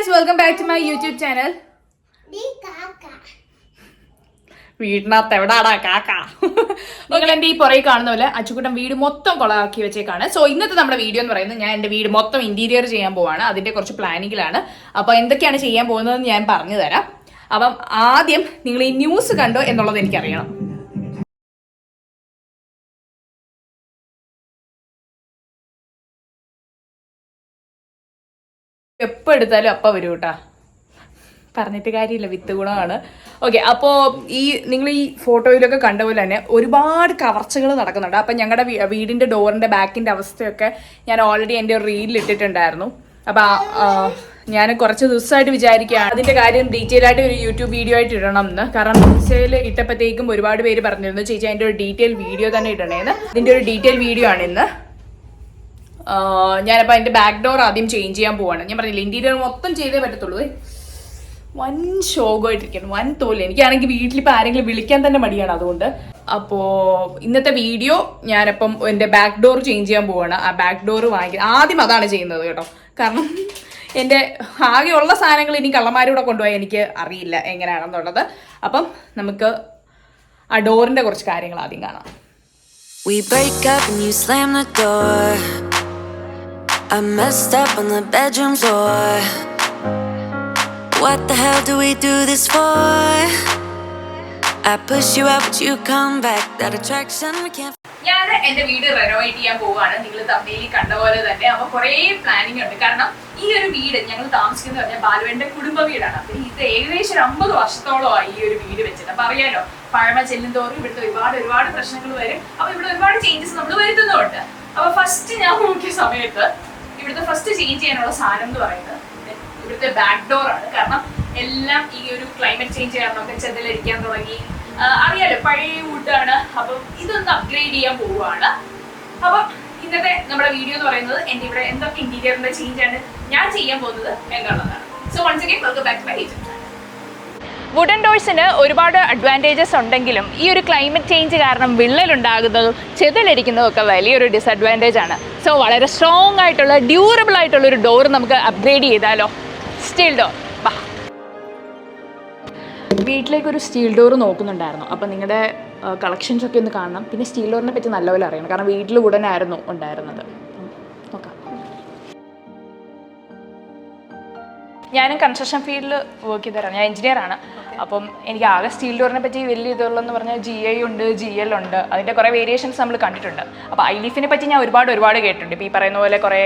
Guys welcome back to my YouTube channel വീടിനകത്ത് എവിടാടാ കാക്ക? നിങ്ങൾ എന്റെ ഈ പുറകെ കാണുന്ന പോലെ അച്ചുക്കുട്ടൻ വീട് മൊത്തം കൊളാക്കി വെച്ചേക്കാണ്. സോ ഇന്നത്തെ നമ്മുടെ വീഡിയോ എന്ന് പറയുന്നത് ഞാൻ എന്റെ വീട് മൊത്തം ഇന്റീരിയർ ചെയ്യാൻ പോവാണ്. അതിന്റെ കുറച്ച് പ്ലാനിങ്ങിലാണ് അപ്പൊ എന്തൊക്കെയാണ് ചെയ്യാൻ പോകുന്നതെന്ന് ഞാൻ പറഞ്ഞു തരാം അപ്പം ആദ്യം നിങ്ങൾ ഈ ന്യൂസ് കണ്ടോ എന്നുള്ളത് എനിക്കറിയണം. എപ്പോൾ എടുത്താലും അപ്പം വരും കേട്ടാ പറഞ്ഞിട്ട് കാര്യമില്ല വിത്ത് ഗുണമാണ്. ഓക്കെ അപ്പോൾ ഈ നിങ്ങൾ ഈ ഫോട്ടോയിലൊക്കെ കണ്ട പോലെ തന്നെ ഒരുപാട് കവർച്ചകൾ നടക്കുന്നുണ്ട്. അപ്പം ഞങ്ങളുടെ വീടിന്റെ ഡോറിന്റെ ബാക്കിന്റെ അവസ്ഥയൊക്കെ ഞാൻ ഓൾറെഡി എന്റെ റീലിൽ ഇട്ടിട്ടുണ്ടായിരുന്നു. അപ്പം ഞാൻ കുറച്ച് ദിവസമായിട്ട് വിചാരിക്കുകയാണ് അതിന്റെ കാര്യം ഡീറ്റെയിൽ ആയിട്ട് ഒരു യൂട്യൂബ് വീഡിയോ ആയിട്ട് ഇടണം എന്ന് കാരണം ഇൻസ്റ്റയിൽ ഇട്ടപ്പോഴത്തേക്കും ഒരുപാട് പേര് പറഞ്ഞിരുന്നു ചേച്ചി അതിന്റെ ഒരു ഡീറ്റെയിൽ വീഡിയോ തന്നെ ഇടണേന്ന്. ഇതിന്റെ ഒരു ഡീറ്റെയിൽ വീഡിയോ ആണ് ഇന്ന് ഞാനപ്പോൾ അതിന്റെ ബാക്ക് ഡോർ ആദ്യം ചേഞ്ച് ചെയ്യാൻ പോവാണ്. ഞാൻ പറഞ്ഞില്ല ഇന്റീരിയർ മൊത്തം ചെയ്തേ പറ്റത്തുള്ളൂ. വൻ ശോകമായിട്ടിരിക്കുന്നു വൻ തോൽ. എനിക്കാണെങ്കിൽ വീട്ടിലിപ്പോൾ ആരെങ്കിലും വിളിക്കാൻ തന്നെ മടിയാണ് അതുകൊണ്ട്. അപ്പോൾ ഇന്നത്തെ വീഡിയോ ഞാനപ്പം എന്റെ ബാക്ക് ഡോർ ചേഞ്ച് ചെയ്യാൻ പോവാണ്. ആ ബാക്ക് ഡോർ വാങ്ങി ആദ്യം അതാണ് ചെയ്യുന്നത് കേട്ടോ. കാരണം എന്റെ ആകെയുള്ള സാധനങ്ങൾ ഇനി കള്ളന്മാരൂടെ കൊണ്ടുപോയി എനിക്ക് അറിയില്ല എങ്ങനെയാണെന്നുള്ളത്. അപ്പം നമുക്ക് ആ ഡോറിന്റെ കുറച്ച് കാര്യങ്ങൾ ആദ്യം കാണാം. We break up and you slam the door. I messed up on the bedroom floor. What the hell do we do this for? I push you out, but you come back. That attraction we can't. ഞാൻ എന്റെ വീട് renovate ചെയ്യാൻ പോവുകയാണ് നിങ്ങൾ തമ്മിൽ കണ്ട പോലെ തന്നെ അപ്പൊ കുറേ പ്ലാനിങ് ഉണ്ട് കാരണം ഈ ഒരു വീട് ഞങ്ങൾ താമസിക്കുന്നത് പറഞ്ഞാൽ ബാലുവിന്റെ കുടുംബ വീടാണ് അപ്പൊ ഇത് ഏകദേശം ഒരു അമ്പത് വർഷത്തോളമായി ഈ ഒരു വീട് വെച്ചിട്ട് അപ്പൊ അറിയാലോ പഴമ ചെല്ലും തോറും ഇവിടുത്തെ ഒരുപാട് ഒരുപാട് പ്രശ്നങ്ങൾ വരും അപ്പൊ ഇവിടെ ഒരുപാട് ചേഞ്ചസ് നമ്മൾ വരുത്തുന്നുണ്ട് അപ്പൊ ഫസ്റ്റ് ഞാൻ നോക്കിയ സമയത്ത് ഇവിടുത്തെ ഫസ്റ്റ് ചേഞ്ച് ചെയ്യാനുള്ള സാധനം എന്ന് പറയുന്നത് ഇവിടുത്തെ ബാക്ക് ഡോർ ആണ്. കാരണം എല്ലാം ഈ ഒരു ക്ലൈമറ്റ് ചേഞ്ച് കാരണമൊക്കെ ചെതലരിക്കാൻ തുടങ്ങി. അറിയാലോ പഴയ വീട്ടാണ് അപ്പം ഇതൊന്ന് അപ്ഗ്രേഡ് ചെയ്യാൻ പോവുകയാണ്. അപ്പം ഇന്നത്തെ നമ്മുടെ വീഡിയോ എന്ന് പറയുന്നത് എന്റെ ഇവിടെ എന്തൊക്കെ ഇന്റീരിയറിന്റെ ചേഞ്ച് ആണ് ഞാൻ ചെയ്യാൻ പോകുന്നത് എന്നുള്ളതാണ്. So once again welcome back my YouTube channel wooden ഡോഴ്സിന് ഒരുപാട് അഡ്വാന്റേജസ് ഉണ്ടെങ്കിലും ഈ ഒരു ക്ലൈമറ്റ് ചേഞ്ച് കാരണം വിള്ളലുണ്ടാകുന്നതും ചെതലരിക്കുന്നതും ഒക്കെ വലിയൊരു ഡിസഡ്വാന്റേജ് ആണ്. സോ വളരെ സ്ട്രോങ് ആയിട്ടുള്ള ഡ്യൂറബിൾ ആയിട്ടുള്ള ഒരു ഡോർ നമുക്ക് അപ്ഗ്രേഡ് ചെയ്താലോ? സ്റ്റീൽ ഡോർ വീട്ടിലേക്ക് ഒരു സ്റ്റീൽ ഡോർ നോക്കുന്നുണ്ടായിരുന്നു. അപ്പോൾ നിങ്ങളുടെ കളക്ഷൻസ് ഒക്കെ ഒന്ന് കാണണം. പിന്നെ സ്റ്റീൽ ഡോറിനെ പറ്റി നല്ലപോലെ അറിയണം. കാരണം വീട്ടിൽ ഉടനായിരുന്നു ഉണ്ടായിരുന്നത്. ഞാനും കൺസ്ട്രക്ഷൻ ഫീൽഡിൽ വർക്ക് ചെയ്തതാണ് ഞാൻ എഞ്ചിനീയർ ആണ്. അപ്പം എനിക്ക് ആകെ സ്റ്റീൽ ഡോറിനെ പറ്റി വലിയ ഇതുള്ളതെന്ന് പറഞ്ഞാൽ ജി ഐ ഉണ്ട് ജി എൽ ഉണ്ട്. അതിന്റെ കുറേ വേരിയേഷൻസ് നമ്മൾ കണ്ടിട്ടുണ്ട്. അപ്പോൾ ഐ ഐലിഫിനെ പറ്റി ഞാൻ ഒരുപാട് ഒരുപാട് കേട്ടിട്ടുണ്ട്. ഇപ്പോൾ ഈ പറയുന്ന പോലെ കുറേ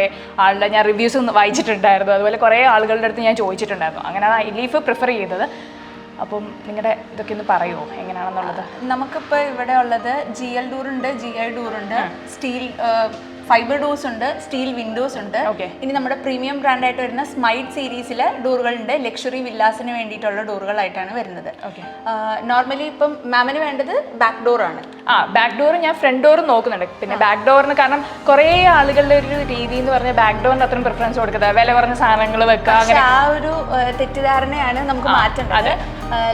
ആളുടെ ഞാൻ റിവ്യൂസ് വായിച്ചിട്ടുണ്ടായിരുന്നു. അതുപോലെ കുറേ ആളുകളുടെ അടുത്ത് ഞാൻ ചോദിച്ചിട്ടുണ്ടായിരുന്നു. അങ്ങനെയാണ് ഐ ലീഫ് പ്രിഫർ ചെയ്തത്. അപ്പം നിങ്ങളുടെ ഇതൊക്കെ ഒന്ന് പറയുമോ എങ്ങനെയാണെന്നുള്ളത് നമുക്കിപ്പോൾ ഇവിടെ ഉള്ളത് ജി എൽ ഡൂറുണ്ട് ജി ഐ ഡൂറുണ്ട് സ്റ്റീൽ ഫൈബർ ഡോസ് ഉണ്ട് സ്റ്റീൽ വിൻഡോസ് ഉണ്ട്. ഇനി നമ്മുടെ പ്രീമിയം ബ്രാൻഡായിട്ട് വരുന്ന സ്മൈറ്റ് സീരീസിലെ ഡോറുകളുണ്ട്. ലക്ഷറി വില്ലാസിന് വേണ്ടിയിട്ടുള്ള ഡോറുകളായിട്ടാണ് വരുന്നത്. നോർമലി ഇപ്പം മാമിന് വേണ്ടത് ബാക്ക് ഡോർ ആണ്. ആ ബാക്ക് ഡോർ ഞാൻ ഫ്രണ്ട് ഡോർ നോക്കുന്നുണ്ട്. പിന്നെ ബാക്ക് ഡോറിന് കാരണം കുറേ ആളുകളുടെ ഒരു രീതി എന്ന് പറഞ്ഞാൽ ബാക്ക് ഡോറിന് അത്രയും പ്രിഫറൻസ് കൊടുക്കുന്നത് വില കുറഞ്ഞ സാധനങ്ങൾ വെക്കുക അങ്ങനെ. ആ ഒരു തെറ്റിദ്ധാരണയാണ് നമുക്ക് മാറ്റേണ്ടത്.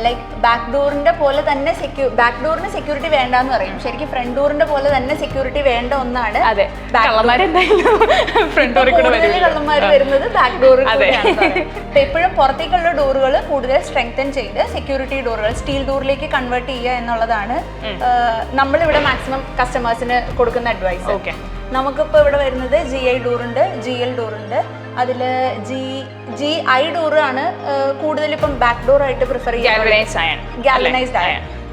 ലൈക്ക് ബാക്ക് ഡോറിന്റെ പോലെ തന്നെ സെക്യൂ ബാക്ക് ഡോറിന് സെക്യൂരിറ്റി വേണ്ടെന്ന് പറയും. ശരിക്കും ഫ്രണ്ട് ഡോറിന്റെ പോലെ തന്നെ സെക്യൂരിറ്റി വേണ്ട ഒന്നാണ് അതെ. ഫ്രണ്ട് കൂടുതൽ കള്ളന്മാർ വരുന്നത് ബാക്ക് ഡോറിൽ അപ്പോൾ എപ്പോഴും പുറത്തേക്കുള്ള ഡോറുകൾ കൂടുതൽ സ്ട്രെങ്തൻ ചെയ്ത് സെക്യൂരിറ്റി ഡോറുകൾ സ്റ്റീൽ ഡോറിലേക്ക് കൺവേർട്ട് ചെയ്യുക എന്നുള്ളതാണ് നമ്മളിവിടെ മാക്സിമം കസ്റ്റമേഴ്സിന് കൊടുക്കുന്ന അഡ്വൈസ് Okay. നമുക്കിപ്പോൾ ഇവിടെ വരുന്നത് ജി ഐ ഡൂറുണ്ട് ജി എൽ ഡൂറുണ്ട് അതിൽ ജി ജി ഐ ഡൂറാണ് കൂടുതൽ ഇപ്പം ബാക്ക് ഡോർ ആയിട്ട് പ്രിഫർ ചെയ്യുന്നത്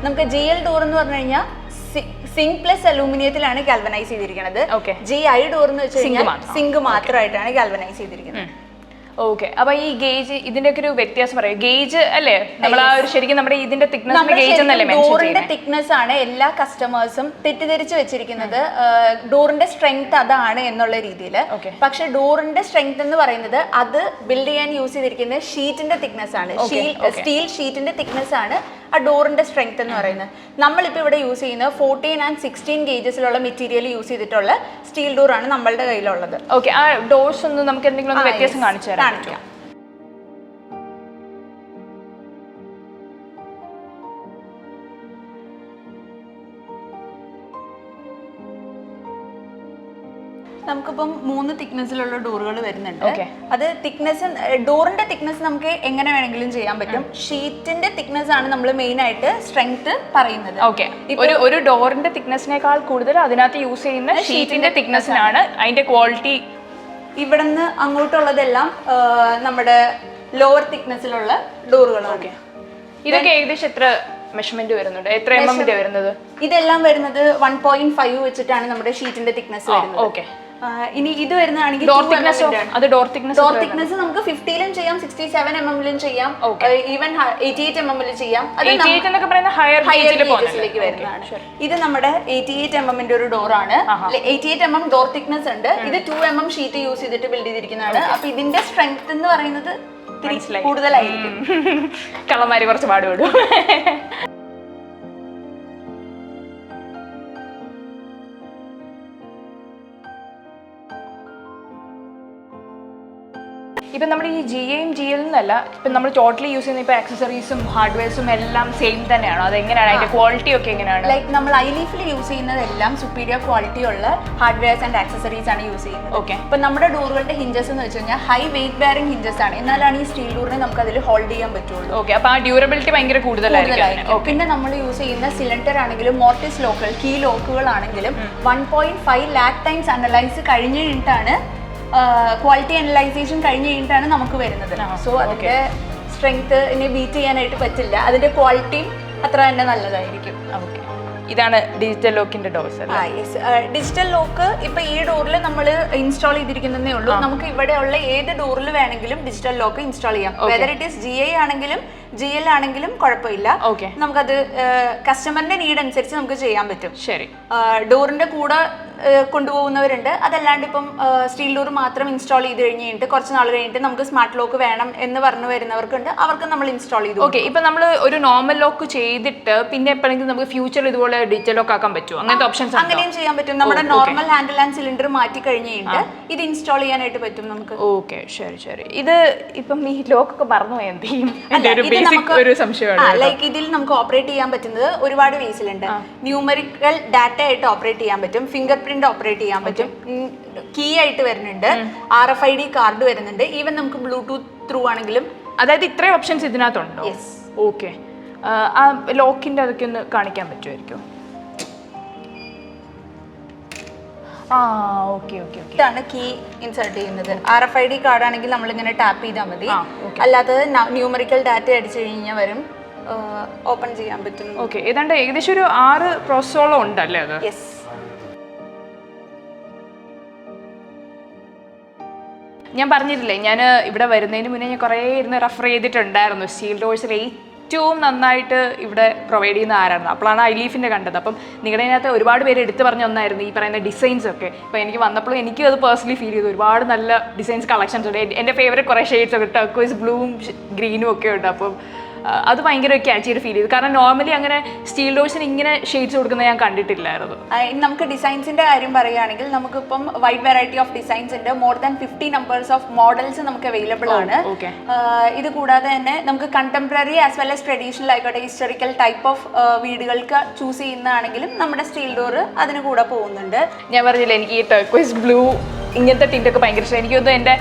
നമുക്ക് ജി എൽ ഡോർ എന്ന് പറഞ്ഞു കഴിഞ്ഞാൽ സിങ്ക് പ്ലസ് അലൂമിനിയത്തിലാണ് ഗാൽവനൈസ് ചെയ്തിരിക്കുന്നത്. ജി ഐ ഡോർ എന്ന് വെച്ച് കഴിഞ്ഞാൽ. സിങ്ക് മാത്രമായിട്ടാണ് ഗാൽവനൈസ് ചെയ്തിരിക്കുന്നത്. ഓക്കെ അപ്പൊ ഈ ഗേജ് ഇതിന്റെ ഒക്കെ ഒരു വ്യത്യാസം പറയാം. ഗേജ് അല്ലേ? നമ്മൾ ആ ഒരു ശരിക്കും നമ്മുടെ ഇതിന്റെ തിക്നെസ് ഗേജ് എന്നല്ലേ ഡോറിന്റെ തിക്നസ് ആണ് എല്ലാ കസ്റ്റമേഴ്സും തെറ്റിദ്ധരിച്ച് വെച്ചിരിക്കുന്നത്. ഡോറിന്റെ സ്ട്രെങ്ത് അതാണ് എന്നുള്ള രീതിയിൽ. പക്ഷെ ഡോറിന്റെ സ്ട്രെങ്ത് എന്ന് പറയുന്നത് അത് ബിൽഡ് ചെയ്യാൻ യൂസ് ചെയ്തിരിക്കുന്നത് ഷീറ്റിന്റെ തിക്നെസ് ആണ്. സ്റ്റീൽ ഷീറ്റിന്റെ തിക്നെസ് ആണ്. ആ ഡോറിന്റെ സ്ട്രെങ്ത് എന്ന് പറയുന്നത്. നമ്മളിപ്പോൾ ഇവിടെ യൂസ് ചെയ്യുന്ന ഫോർട്ടീൻ ആൻഡ് സിക്സ്റ്റീൻ ഗേജസിലുള്ള മെറ്റീരിയൽ യൂസ് ചെയ്തിട്ടുള്ള സ്റ്റീൽ ഡോർ ആണ് നമ്മളുടെ കയ്യിലുള്ളത്. ഓക്കെ ആ ഡോർസ് ഒന്ന് നമുക്ക് എന്തെങ്കിലും വ്യത്യാസം കാണിച്ചു തരാം കാണിക്കാം. നമുക്കിപ്പം മൂന്ന് തിക്നെസ്സിലുള്ള ഡോറുകൾ വരുന്നുണ്ട്. അത് തിക്നെസ് ഡോറിന്റെ തിക്നെസ് നമുക്ക് എങ്ങനെ വേണമെങ്കിലും ചെയ്യാൻ പറ്റും. ഷീറ്റിന്റെ തിക്നെസ് ആണ് നമ്മൾ മെയിൻ ആയിട്ട് സ്ട്രെങ്ത് പറയുന്നത്. ഓക്കെ. ഒരു ഒരു ഡോറിന്റെ തിക്നെസ്സിനേക്കാൾ കൂടുതൽ അതിനകത്ത് യൂസ് ചെയ്യുന്ന ഷീറ്റിന്റെ തിക്നെസ്സിനാണ് അതിന്റെ ക്വാളിറ്റി ഇവിടുന്ന് അങ്ങോട്ടുള്ളതെല്ലാം നമ്മുടെ ലോവർ തിക്നെസ്സിലുള്ള ഡോറുകളാണ്. ഇതൊക്കെ ഏകദേശം എത്ര മെഷർമെന്റ് വരുന്നുണ്ട്? എത്ര എം എമ്മിന്റെ വരുന്നത്? ഇതെല്ലാം വരുന്നത് വൺ പോയിന്റ് ഫൈവ് വെച്ചിട്ടാണ് നമ്മുടെ ഷീറ്റിന്റെ തിക്നെസ് വരുന്നത്. ഓക്കെ. ഇനി ഇത് വരുന്നതാണെങ്കിൽ ഡോർ തിക്നെസ് അത് ഡോർ തിക്നെസ് ഡോർ തിക്നെസ് നമുക്ക് ഫിഫ്റ്റിയിലും ചെയ്യാം സിക്സ്റ്റി സെവൻ എം എമ്മിലും ചെയ്യാം ഈവൻ എയ്റ്റി എയ്റ്റ് എം എമ്മിലും ചെയ്യാം. അത് എന്നൊക്കെ പറയുന്ന ഹയർ ഹയർ ഗേജസിലേക്ക് വരുന്നതാണ്. ഇത് നമ്മുടെ എയ്റ്റി എയ്റ്റ് എം എമ്മിന്റെ ഒരു ഡോറാണ് eighty eight M M door thickness ഉണ്ട്. ഇത് two M M sheet use ചെയ്തിട്ട് ബിൽഡ് ചെയ്തിരിക്കുന്നതാണ്. അപ്പൊ ഇതിന്റെ സ്ട്രെങ്ത് എന്ന് പറയുന്നത് കൂടുതലായിരിക്കും. കളമാരി കുറച്ച് പാടുപെടും. ഇപ്പം നമ്മൾ ഈ ജി എയും ജി എൽ എന്നല്ല ഇപ്പം നമ്മൾ ടോട്ടലി യൂസ് ചെയ്യുന്ന ഇപ്പോൾ ആക്സസറീസും ഹാർഡ്വെയർസും എല്ലാം സെയിം തന്നെയാണോ. അതെങ്ങനെയാണ്? അതിന്റെ ക്വാളിറ്റി ഒക്കെ എങ്ങനെയാണ്? ലൈക്ക് നമ്മൾ ഐ ലീഫിൽ യൂസ് ചെയ്യുന്നതെല്ലാം സുപ്പീരിയർ ക്വാളിറ്റി ഉള്ള ഹാർഡ്വെയർസ് ആൻഡ് ആക്സസറീസ് ആണ് യൂസ് ചെയ്യുന്നത്. ഓക്കെ ഇപ്പം നമ്മുടെ ഡോറുകളുടെ ഹിഞ്ചസ് എന്ന് വെച്ച് കഴിഞ്ഞാൽ ഹൈ വെയിറ്റ് ബെയറിംഗ് ഹിഞ്ചസ് ആണ്. എന്നാലാണ് ഈ സ്റ്റീൽ ഡോറിനെ നമുക്ക് അതിൽ ഹോൾഡ് ചെയ്യാൻ പറ്റുള്ളൂ. ഓക്കെ അപ്പോൾ ആ ഡ്യൂറബിലിറ്റി ഭയങ്കര കൂടുതലായിരിക്കും. പിന്നെ നമ്മൾ യൂസ് ചെയ്യുന്ന സിലിണ്ടർ ആണെങ്കിലും മോർട്ടിസ് ലോക്കുകൾ കീ ലോക്കുകൾ ആണെങ്കിലും one point five lakh times analyse കഴിഞ്ഞിട്ടാണ് ക്വാളിറ്റി അനലൈസേഷൻ കഴിഞ്ഞ് കഴിഞ്ഞിട്ടാണ് നമുക്ക് വരുന്നത്. സോ അതിന്റെ സ്ട്രെങ്ത് ഇനി ബീറ്റ് ചെയ്യാനായിട്ട് പറ്റില്ല. അതിന്റെ ക്വാളിറ്റിയും അത്ര തന്നെ നല്ലതായിരിക്കും. ഓക്കെ ഇതാണ് ഡിജിറ്റൽ ലോക്കിന്റെ ഡോസ് അല്ലേ? ഡിജിറ്റൽ ലോക്ക് ഇപ്പൊ ഈ ഡോറിൽ നമ്മൾ ഇൻസ്റ്റാൾ ചെയ്തിരിക്കുന്നതേ ഉള്ളൂ. നമുക്ക് ഇവിടെയുള്ള ഏത് ഡോറിൽ വേണമെങ്കിലും ഡിജിറ്റൽ ലോക്ക് ഇൻസ്റ്റാൾ ചെയ്യാം. Whether it is G I ആണെങ്കിലും ജി എൽ ആണെങ്കിലും കുഴപ്പമില്ല. ഓക്കെ നമുക്കത് കസ്റ്റമറിന്റെ നീഡ് അനുസരിച്ച് നമുക്ക് ചെയ്യാൻ പറ്റും. ശരി. ഡോറിന്റെ കൂടെ കൊണ്ടുപോകുന്നവരുണ്ട്. അതല്ലാണ്ട് ഇപ്പം സ്റ്റീൽ ഡോർ മാത്രം ഇൻസ്റ്റാൾ ചെയ്ത് കഴിഞ്ഞ് കഴിഞ്ഞിട്ട് കുറച്ച് നാൾ കഴിഞ്ഞിട്ട് നമുക്ക് സ്മാർട്ട് ലോക്ക് വേണം എന്ന് പറഞ്ഞു വരുന്നവർക്കുണ്ട്. അവർക്ക് നമ്മൾ ഇൻസ്റ്റാൾ ചെയ്തു ഓക്കെ ഇപ്പൊ നമ്മൾ ഒരു നോർമൽ ലോക്ക് ചെയ്തിട്ട് പിന്നെ എപ്പോഴെങ്കിലും നമുക്ക് ഫ്യൂച്ചർ ഇതുപോലെ ഡിജിറ്റൽ ലോക്ക് ആക്കാൻ പറ്റുമോ? അങ്ങനത്തെ ഓപ്ഷൻസ് അങ്ങനെയും ചെയ്യാൻ പറ്റും. നമ്മുടെ നോർമൽ ഹാൻഡിൽ ആൻഡ് സിലിണ്ടർ മാറ്റി കഴിഞ്ഞ് കഴിഞ്ഞിട്ട് ഇത് ഇൻസ്റ്റാൾ ചെയ്യാനായിട്ട് പറ്റും നമുക്ക്. ഓക്കെ ശരി ശരി. ഇത് ഇപ്പം ഈ ലോക്ക് ഒക്കെ മറന്നു എന്ത് ചെയ്യും? എന്റെ ഒരു ഇത് ബേസിക് നമുക്ക് ലൈക്ക് ഇതിൽ നമുക്ക് ഓപ്പറേറ്റ് ചെയ്യാൻ പറ്റുന്നത് ഒരുപാട് വേസിലുണ്ട് ന്യൂമറിക്കൽ ഡാറ്റ ആയിട്ട് ഓപ്പറേറ്റ് ചെയ്യാൻ പറ്റും. ഫിംഗർ പ്രിന്റ് ഓപ്പറേറ്റ് ചെയ്യാൻ പറ്റും. കീ ആയിട്ട് വരുന്നുണ്ട്. R F I D card വരുന്നുണ്ട്. ഈവൻ നമുക്ക് ബ്ലൂടൂത്ത് ത്രൂ ആണെങ്കിലും അതായത് ഇത്രയും ഓപ്ഷൻസ് ഇതിനകത്തുണ്ടോ? യെസ് ഓക്കെ ആ ലോക്കിന്റെ അതൊക്കെ ഒന്ന് കാണിക്കാൻ പറ്റുമായിരിക്കും ആ ഓക്കെ ഓക്കെ ഓക്കെ. ഇതാണ് കീ ഇൻസേർട്ട് ചെയ്യുന്നത്. R F I D card ആണെങ്കിൽ നമ്മൾ ഇങ്ങനെ ടാപ്പ് ചെയ്താൽ മതി അല്ലാതെ അല്ലാത്തത് ന്യൂമറിക്കൽ ഡാറ്റ അടിച്ചു കഴിഞ്ഞാൽ വരും. ഓപ്പൺ ചെയ്യാൻ പറ്റും. ഓക്കെ ഏതാണ്ട് ഏകദേശം ഒരു ആറ് പ്രോസസ്സോളം ഉണ്ടല്ലേ അത്? യെസ് ഞാൻ പറഞ്ഞിട്ടില്ലേ ഞാൻ ഇവിടെ വരുന്നതിന് മുന്നേ ഞാൻ കുറേ ഇരുന്ന് റെഫർ ചെയ്തിട്ടുണ്ടായിരുന്നു സ്റ്റീൽ ഡോഴ്സിൽ ഏറ്റവും നന്നായിട്ട് ഇവിടെ പ്രൊവൈഡ് ചെയ്യുന്ന ആരായിരുന്നു? അപ്പോഴാണ് ഐലീഫിന്റെ കണ്ടത്. അപ്പം നിങ്ങളുടെ അതിനകത്ത് ഒരുപാട് പേര് എടുത്തു പറഞ്ഞ ഒന്നായിരുന്നു ഈ പറയുന്ന ഡിസൈൻസ് ഒക്കെ. ഇപ്പോൾ എനിക്ക് വന്നപ്പോഴും എനിക്ക് അത് പേഴ്സണലി ഫീൽ ചെയ്തു. ഒരുപാട് നല്ല ഡിസൈൻസ് കളക്ഷൻസ് ഉണ്ട്. എന്റെ ഫേവറേറ്റ് കുറേ ഷെയ്ഡ്സ് ഒക്കെ ടർക്കോയ്സ് ബ്ലൂവും ഗ്രീനും ഒക്കെ ഉണ്ട്. അപ്പം അത് ഭയങ്കര ക്യാച്ചിയായിട്ട് ഫീൽ ചെയ്തു. കാരണം നോർമലി അങ്ങനെ സ്റ്റീൽ ഡോഴ്സിന് ഇങ്ങനെ ഷെയ്ഡ്സ് കൊടുക്കുന്നത് ഞാൻ കണ്ടിട്ടില്ലായിരുന്നു. നമുക്ക് ഡിസൈൻസിന്റെ കാര്യം പറയുകയാണെങ്കിൽ നമുക്കിപ്പം വൈഡ് വെറൈറ്റി ഓഫ് ഡിസൈൻസ് ഉണ്ട്. More than fifty numbers of models നമുക്ക് അവൈലബിൾ ആണ്. okay. ഇത് കൂടാതെ തന്നെ നമുക്ക് contemporary as well as traditional ആയിക്കോട്ടെ ഹിസ്റ്റോറിക്കൽ ടൈപ്പ് ഓഫ് വീടുകൾക്ക് ചൂസ് ചെയ്യുന്നതാണെങ്കിലും നമ്മുടെ സ്റ്റീൽ ഡോർ അതിന് കൂടെ പോകുന്നുണ്ട്. ഞാൻ പറഞ്ഞില്ല എനിക്ക് ഈ ടർക്വൈസ് ബ്ലൂ ഇങ്ങനത്തെ ടിന്റൊക്കെ ഭയങ്കര ഇഷ്ടം. എനിക്ക് തോന്നുന്നു എന്റെ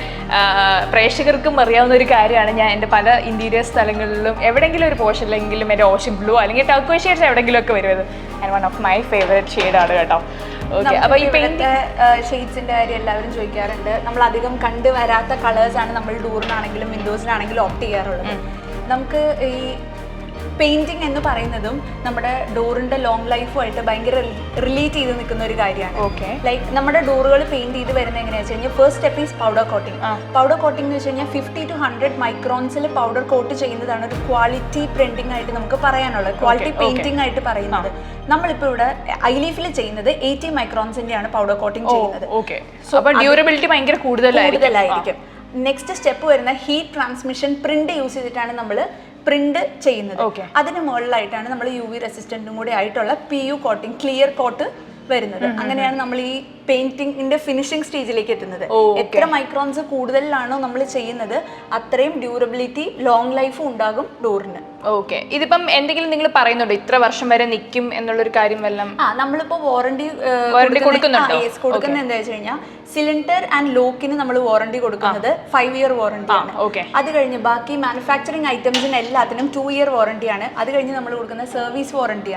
പ്രേക്ഷകർക്കും അറിയാവുന്ന ഒരു കാര്യമാണ്. ഞാൻ എന്റെ പല ഇന്റീരിയർ സ്ഥലങ്ങളിലും എവിടെയെങ്കിലും ഒരു പോർഷനിലെങ്കിലും എന്റെ ഓഷൻ ബ്ലൂ അല്ലെങ്കിൽ ടർക്വൈസ് ഷെയ്ഡ്സ് എവിടെയെങ്കിലും ഒക്കെ വരുന്നത്. And one of my favourite ഷെയ്ഡാണ് കേട്ടോ. ഓക്കെ അപ്പോൾ ഈ പെയിന്റ് ഷെയ്ഡ്സിന്റെ കാര്യം എല്ലാവരും ചോദിക്കാറുണ്ട്. നമ്മൾ അധികം കണ്ടുവരാത്ത കളേഴ്സ് ആണ് നമ്മൾ ഡോറിനാണെങ്കിലും വിൻഡോസിനാണെങ്കിലും ഓപ്റ്റ് ചെയ്യാറുള്ളത്. നമുക്ക് ഈ പെയിന്റിങ് എന്ന് പറയുന്നതും നമ്മുടെ ഡോറിന്റെ ലോങ് ലൈഫുമായിട്ട് ഭയങ്കര റിലേറ്റ് ചെയ്ത് നിൽക്കുന്ന ഒരു കാര്യമാണ്. ഓക്കെ ലൈക്ക് നമ്മുടെ ഡോറുകൾ പെയിന്റ് ചെയ്ത് വരുന്നത് എങ്ങനെയാണെന്ന് വെച്ച് കഴിഞ്ഞാൽ first step is powder coating powder coating എന്ന് വെച്ച് കഴിഞ്ഞാൽ ഫിഫ്റ്റി ടു ഹൺഡ്രഡ് മൈക്രോൺസിൽ പൗഡർ കോട്ട് ചെയ്യുന്നതാണ് ഒരു ക്വാളിറ്റി പ്രിന്റിംഗ് ആയിട്ട് നമുക്ക് പറയാനുള്ളത്. ക്വാളിറ്റി പെയിന്റിംഗ് ആയിട്ട് പറയുന്നത്. നമ്മളിപ്പോൾ ഇവിടെ ഐലീഫിൽ ചെയ്യുന്നത് എയ്റ്റി മൈക്രോൺസിന്റെ ആണ് പൗഡർ കോട്ടിംഗ് ചെയ്യുന്നത്. ഓക്കെ അപ്പോൾ ഡ്യൂറബിലിറ്റി ഭയങ്കര കൂടുതലായിരിക്കും. നെക്സ്റ്റ് സ്റ്റെപ്പ് വരുന്ന ഹീറ്റ് ട്രാൻസ്മിഷൻ പ്രിന്റ് യൂസ് ചെയ്തിട്ടാണ് നമ്മൾ പ്രിന്റ് ചെയ്യുന്നത്. അതിന് മുകളിലായിട്ടാണ് നമ്മൾ യു വി റെസിസ്റ്റന്റും കൂടി ആയിട്ടുള്ള P U coating clear coat വരുന്നത്. അങ്ങനെയാണ് നമ്മൾ ഈ പെയിന്റിംഗിന്റെ ഫിനിഷിംഗ് സ്റ്റേജിലേക്ക് എത്തുന്നത്. എത്ര മൈക്രോൺസ് കൂടുതലാണോ നമ്മൾ ചെയ്യുന്നത് അത്രയും ഡ്യൂറബിലിറ്റി ലോങ് ലൈഫും ഉണ്ടാകും ഡോറിന്. ഓക്കെ ഇതിപ്പം എന്തെങ്കിലും നിങ്ങൾ പറയുന്നുണ്ടോ? ഇത്ര വർഷം വരെ നിൽക്കും എന്നുള്ളൊരു കാര്യം വല്ലതും ആ നമ്മളിപ്പോ വാറണ്ടി വാറണ്ടി കൊടുക്കുന്നുണ്ടോ? കൊടുക്കുന്നത് എന്താ വെച്ച് കഴിഞ്ഞാൽ സിലിണ്ടർ ആൻഡ് ലോക്കിന് നമ്മൾ വാറണ്ടി കൊടുക്കുന്നത് ഫൈവ് ഇയർ വാറണ്ടി ആണ്. ഓക്കെ അത് കഴിഞ്ഞ് ബാക്കി മാനുഫാക്ചറിങ് ഐറ്റംസിന് എല്ലാത്തിനും ടു ഇയർ വാറണ്ടി ആണ്. അത് കഴിഞ്ഞ് നമ്മൾ കൊടുക്കുന്ന സർവീസ് വാറണ്ടി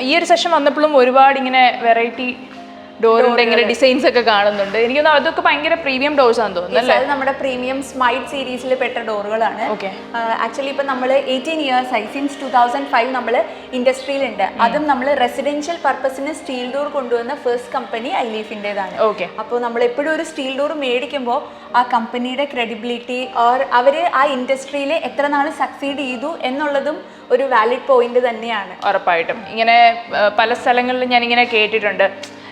ഈ ഒരു സെഷൻ വന്നപ്പോഴും ഒരുപാട് ഇങ്ങനെ വെറൈറ്റി ഡോറിന്റെ ഇങ്ങനെ ഡിസൈൻസ് ഒക്കെ കാണുന്നുണ്ട്. എനിക്ക് അതൊക്കെ ഭയങ്കര പ്രീമിയം ഡോർസ് ആണെന്ന് തോന്നുന്നു അത് നമ്മുടെ പ്രീമിയം സ്മൈറ്റ് സീരീസിൽ പെട്ട ഡോറുകളാണ് ഓക്കെ ആക്ച്വലി ഇപ്പം നമ്മൾ എയ്റ്റീൻ ഇയേഴ്സ് ആയി. സിൻസ് ടൂ തൗസൻഡ് ഫൈവ് നമ്മൾ ഇൻഡസ്ട്രിയിലുണ്ട് അതും നമ്മൾ റെസിഡൻഷ്യൽ പർപ്പസിന് സ്റ്റീൽ ഡോർ കൊണ്ടുവന്ന ഫസ്റ്റ് കമ്പനി ഐലീഫിന്റെതാണ്. ഓക്കെ അപ്പോൾ നമ്മൾ എപ്പോഴും ഒരു സ്റ്റീൽ ഡോർ മേടിക്കുമ്പോൾ ആ കമ്പനിയുടെ ക്രെഡിബിലിറ്റി ഓർ അവർ ആ ഇൻഡസ്ട്രിയിൽ എത്ര നാൾ സക്സീഡ് ചെയ്തു എന്നുള്ളതും ഒരു വാലിഡ് പോയിന്റ് തന്നെയാണ്. ഉറപ്പായിട്ടും. ഇങ്ങനെ പല സ്ഥലങ്ങളിലും ഞാൻ ഇങ്ങനെ കേട്ടിട്ടുണ്ട്.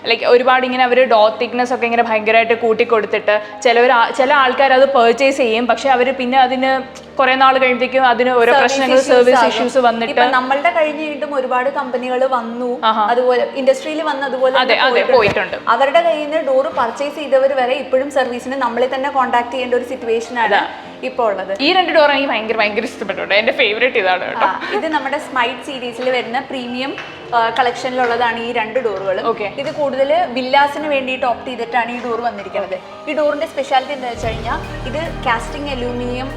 ലൈക്ക് ഒരുപാട് ഇങ്ങനെ അവർ ഡോ തിക്നെസ് ഒക്കെ ഇങ്ങനെ ഭയങ്കരമായിട്ട് കൂട്ടിക്കൊടുത്തിട്ട് ചിലവർ ചില ആൾക്കാർ അത് പർച്ചേസ് ചെയ്യും. പക്ഷെ അവർ പിന്നെ അതിന് കുറെ നാൾ കഴിയുമ്പോഴേക്കും അതിന് ഓരോ പ്രശ്നങ്ങൾ സർവീസ് ഇഷ്യൂസ് വന്നിട്ട് നമ്മളുടെ കഴിഞ്ഞ് വീണ്ടും ഒരുപാട് കമ്പനികൾ വന്നു. അതുപോലെ ഇൻഡസ്ട്രിയിൽ വന്ന് അതുപോലെ. പോയിട്ടുണ്ട്. അവരുടെ കയ്യിൽ നിന്ന് ഡോറ് പർച്ചേസ് ചെയ്തവർ വരെ ഇപ്പോഴും സർവീസിന് നമ്മളെ തന്നെ കോൺടാക്ട് ചെയ്യേണ്ട ഒരു സിറ്റുവേഷൻ ആണ്. ഇപ്പോൾ ഉള്ളത്. ഈ രണ്ട് ഡോർ എനിക്ക് ഭയങ്കര ഭയങ്കര ഇഷ്ടപ്പെട്ടുണ്ട് എന്റെ ഫേവറേറ്റ് ഇതാണ് കേട്ടോ. ഇത് നമ്മുടെ സ്മൈറ്റ് സീരീസിൽ വരുന്ന പ്രീമിയം കളക്ഷനിലുള്ളതാണ് ഈ രണ്ട് ഡോറുകളും ഓക്കെ ഇത് കൂടുതൽ വില്ലാസിന് വേണ്ടിയിട്ട് ഓപ്റ്റ് ചെയ്തിട്ടാണ് ഈ ഡോർ വന്നിരിക്കുന്നത്. ഈ ഡോറിന്റെ സ്പെഷ്യാലിറ്റി എന്താ വെച്ച് കഴിഞ്ഞാൽ ഇത് കാസ്റ്റിംഗ് അലൂമിനിയം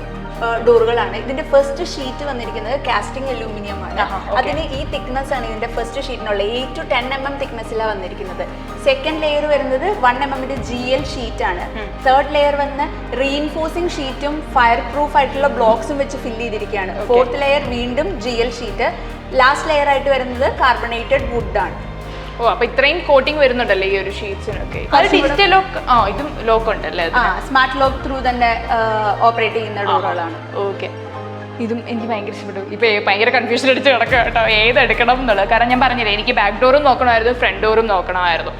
ഡോറുകളാണ്. ഇതിന്റെ ഫസ്റ്റ് ഷീറ്റ് വന്നിരിക്കുന്നത് കാസ്റ്റിംഗ് അലൂമിനിയം ആണ്. അതിന് ഈ തിക്നെസ് ആണ് ഇതിന്റെ first ഷീറ്റിനുള്ള eight to ten M M തിക്നെസ്സിലാണ് വന്നിരിക്കുന്നത്. സെക്കൻഡ് ലെയർ വരുന്നത് വൺ എം എമ്മിന്റെ ജി എൽ ഷീറ്റ് ആണ്. തേർഡ് ലെയർ വന്ന് റീഇൻഫോഴ്സിംഗ് ഷീറ്റും ഫയർ പ്രൂഫ് ആയിട്ടുള്ള ബ്ലോക്സും വെച്ച് ഫില്ല് ചെയ്തിരിക്കുകയാണ്. ഫോർത്ത് ലെയർ വീണ്ടും G L sheet last layer ആയിട്ട് വരുന്നത് കാർബണേറ്റഡ് വുഡ് ആണ്. ഓ അപ്പൊ ഇത്രയും കോട്ടിംഗ് വരുന്നുണ്ടല്ലേ ഈ ഒരു ഷീറ്റ്സിനൊക്കെ അത് ഡിജിറ്റൽ ലോക്ക് ആ ഇതും ലോക്ക് ഉണ്ടല്ലേ സ്മാർട്ട് ലോക്ക് ത്രൂ തന്നെ ഓപ്പറേറ്റ് ചെയ്യുന്ന ഡോറുകളാണ് ഓക്കെ ഇതും എനിക്ക് ഭയങ്കര ഇഷ്ടപ്പെട്ടു. ഇപ്പൊ ഭയങ്കര കൺഫ്യൂഷൻ അടിച്ച് കിടക്കുക കേട്ടോ. ഏതെടുക്കണം എന്നുള്ളത്. കാരണം ഞാൻ പറഞ്ഞില്ലേ എനിക്ക് ബാക്ക് ഡോറും നോക്കണമായിരുന്നു ഫ്രണ്ട് ഡോറും നോക്കണമായിരുന്നു.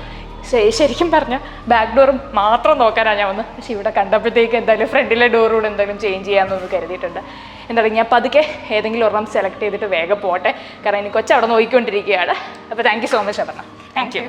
ശരിക്കും പറഞ്ഞ ബാക്ക് ഡോറും മാത്രം നോക്കാനാണ് ഞാൻ വന്നത്. പക്ഷെ ഇവിടെ കണ്ടപ്പോഴത്തേക്ക് എന്തായാലും ഫ്രണ്ടിലെ ഡോറുകൂടെ എന്തായാലും ചേഞ്ച് ചെയ്യാമെന്നൊന്ന് കരുതിയിട്ടുണ്ട്. എന്തായാലും ഞാൻ പതുക്കെ ഏതെങ്കിലും ഒരെണ്ണം സെലക്ട് ചെയ്തിട്ട് വേഗം പോട്ടെ. കാരണം എനിക്ക് കൊച്ചു അവിടെ നോക്കിക്കൊണ്ടിരിക്കുകയാണ്. അപ്പോൾ thank you so much Aparna thank you